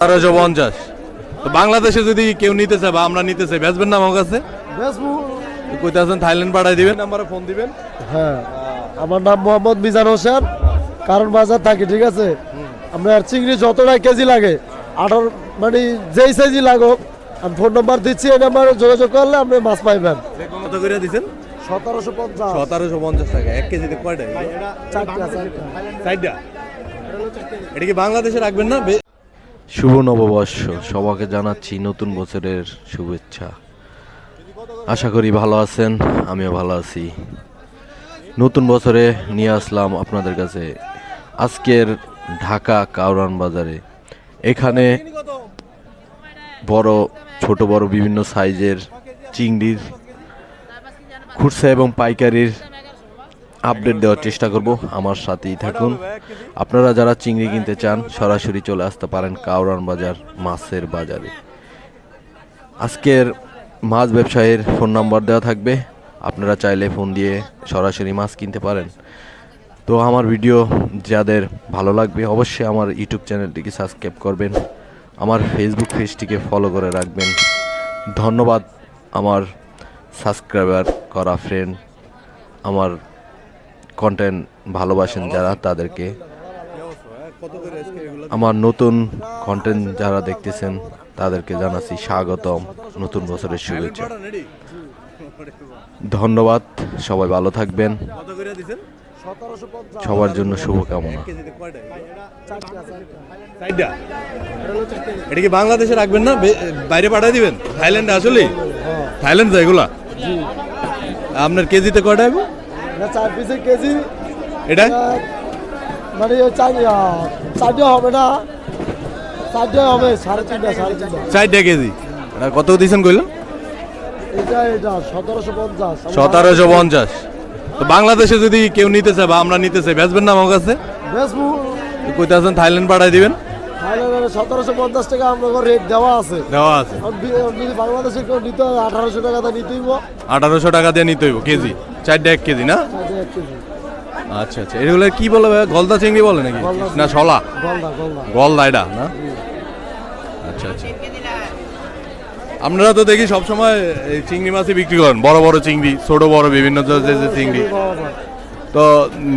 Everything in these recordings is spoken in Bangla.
তেরোশো পঞ্চাশ। তো বাংলাদেশে যদি কেউ নিতে চায় বা আমরা নিতে চাই বেচবেন না আমার কাছে? কইতে আছেন থাইল্যান্ড পাঠাই দিবেন। নাম্বারে ফোন দিবেন। হ্যাঁ। আমার নাম মোহাম্মদ মিজান হোসেন। কারণ বাজার থাকি ঠিক আছে? আপনার চিংড়ি যতটা কেজি লাগে আঠারো মানে যেই সাইজই লাগুক আমি ফোন নাম্বার দিচ্ছি এই নাম্বারে যোগাযোগ করলে আপনি মাছ পাইবেন। কত করে দিছেন? সতেরোশো পঞ্চাশ। সতেরোশো পঞ্চাশ টাকা এক কেজিতে কয়টা? চারটা। চারটা? এটা কি বাংলাদেশে রাখবেন না? শুভ নববর্ষ। সবাইকে জানাচ্ছি নতুন বছরের শুভেচ্ছা। আশা করি ভালো আছেন, আমিও ভালো আছি। নতুন বছরে নিয়ে আসলাম আপনাদের কাছে আজকের ঢাকা কাউরান বাজারে। এখানে বড়, ছোট, বড় বিভিন্ন সাইজের চিংড়ির খুচরা এবং পাইকারির আপডেট দেওয়ার চেষ্টা করব। আমার সাথেই থাকুন। আপনারা যারা চিংড়ি কিনতে চান, সরাসরি চলে আসতে পারেন কাউরান বাজার, মাছের বাজারে। আজকের মাছ ব্যবসায়ীর ফোন নাম্বার দেওয়া থাকবে। আপনারা চাইলে ফোন দিয়ে সরাসরি মাছ কিনতে পারেন। তো আমার ভিডিও যাদের ভালো লাগবে, অবশ্যই আমার ইউটিউব চ্যানেলটিকে সাবস্ক্রাইব করবেন। আমার ফেসবুক পেজটিকে ফলো করে রাখবেন। ধন্যবাদ আমার সাবস্ক্রাইবার করা ফ্রেন্ড আমার কন্টেন্ট ভালোবাসেন যারা তাদেরকে। আমার নতুন কন্টেন্ট যারা দেখতেছেন তাদেরকে জানাচ্ছি স্বাগতম নতুন বছরের শুভেচ্ছা। ধন্যবাদ সবাই ভালো থাকবেন। সবার জন্য শুভকামনা। এটা কি বাংলাদেশে রাখবেন না? বাইরে পাঠাই দিবেন? থাইল্যান্ডে আসলে হ্যাঁ। থাইল্যান্ড যায় এগুলা? আপনার কেজিতে কয়টা এটা চার পিসের কেজি। এটা? মানে চারটে হবে না। চারটে হবে সাড়ে তিনটা সাড়ে চারটা কেজি? এটা কত দিয়েছেন কইলেন এটা এটা সতেরোশো পঞ্চাশ। সতেরোশো পঞ্চাশ। তো বাংলাদেশে যদি কেউ নিতে চায় বা আমরা নিতে চাই বেচবেন না আমার কাছে? কইতে আছেন থাইল্যান্ড পাঠাই দিবেন? সতেরোশো পঞ্চাশ টাকা আমাকে রেট দেওয়া আছে। দেওয়া আছে। যদি বাংলাদেশে কেউ নিতে হয় আঠারোশো টাকা তা নিতেই আঠারোশো টাকা দিয়ে নিতে হইব কেজি? চারটা এক কেজি না? আচ্ছা আচ্ছা। এগুলো কি বলে গলদা চিংড়ি বলে নাকি? না শলা গলদা এটা না? আচ্ছা আচ্ছা। আপনারা তো দেখি সবসময় এই চিংড়ি মাছই বিক্রি করেন। বড় বড় চিংড়ি ছোট বড় বিভিন্ন চিংড়ি। তো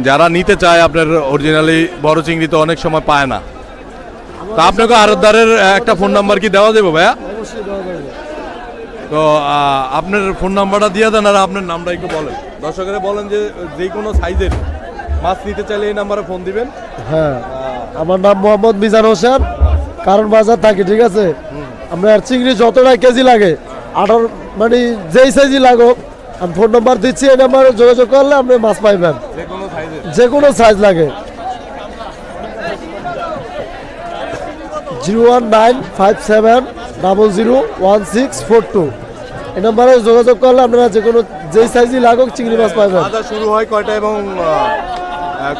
যারা নিতে চায় আপনার অরিজিনালি বড় চিংড়ি তো অনেক সময় পায় না। তো আপনাকে আরতদারের একটা ফোন নাম্বার কি দেওয়া যাবে ভাইয়া? তো আপনার ফোন নাম্বারটা দিয়ে দেন আর আপনার নামটা একটু বলেন। দর্শকেরা বলেন যে যে কোনো সাইজের মাছ নিতে চাইলে এই নাম্বারে ফোন দিবেন। হ্যাঁ আমার নাম মোহাম্মদ মিজান হোসেন কারণ বাজার থাকি ঠিক আছে? আপনার চিংড়ি যতটা কেজি লাগে আঠারো মানে যেই সাইজই লাগুক আমি ফোন নাম্বার দিচ্ছি এই নাম্বারে যোগাযোগ করলে আপনি মাছ পাইবেন। যে কোনো সাইজ লাগে। Zero one nine five seven double zero one six four two. এই নাম্বারে যোগাযোগ করলে আপনারা যে কোনো যেই সাইজই লাগুক চিংড়ি মাছ বাজার শুরু হয় কয়টা এবং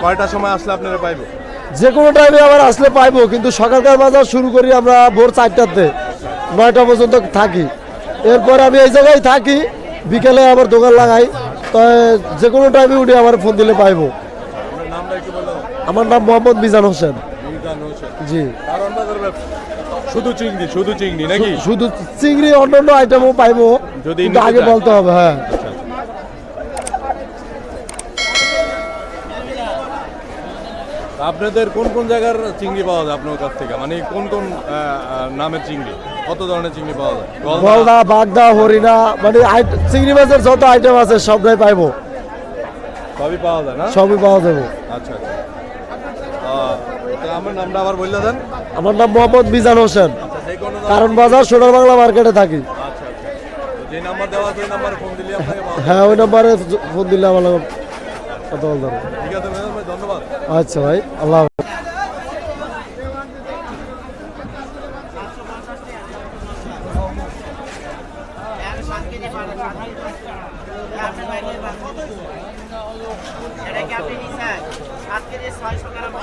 কয়টার সময় আসলে আপনারা পাইবেন যে কোনো টাইমে আবার আসলে পাইবো কিন্তু সকালকার বাজার শুরু করি আমরা ভোর চারটাতে নয়টা পর্যন্ত থাকি। এরপর আমি এই জায়গায় থাকি বিকেলে আবার দোকান লাগাই তো যে কোনো টাইমে উঠে আমার ফোন দিলে পাইবো। আমার নাম মোহাম্মদ মিজান হোসেন। মিজান হোসেন। জি। শুধু চিংড়ি শুধু চিংড়ি নাকি? শুধু চিংড়ি অন্যান্য আইটেমও পাইবো যদি আগে বলতে হবে হ্যাঁ। আপনাদের কোন কোন জায়গার চিংড়ি পাওয়া যায় আপনার কাছ থেকে? মানে কোন কোন নামের চিংড়ি? কত ধরনের চিংড়ি পাওয়া যায়? গলদা, বাগদা হরিণা মানে চিংড়ি মাছের যত আইটেম আছে সবটাই পাইবো। সবই পাওয়া যায় না? সবই পাওয়া যাবে। আচ্ছা আচ্ছা। আমার নামটা আবার বললে দেন। আমার নাম মোহাম্মদ মিজান হোসেন। কারণ বাজার সোনার বাংলা মার্কেটে থাকি। আচ্ছা আচ্ছা। হ্যাঁ ওই নাম্বারে ফোন দিলে আমার কথা বলতে ধন্যবাদ। আচ্ছা ভাই আল্লাহ। এটা কি আপনি নিছেন সাত কেজি ছয়শো গ্রাম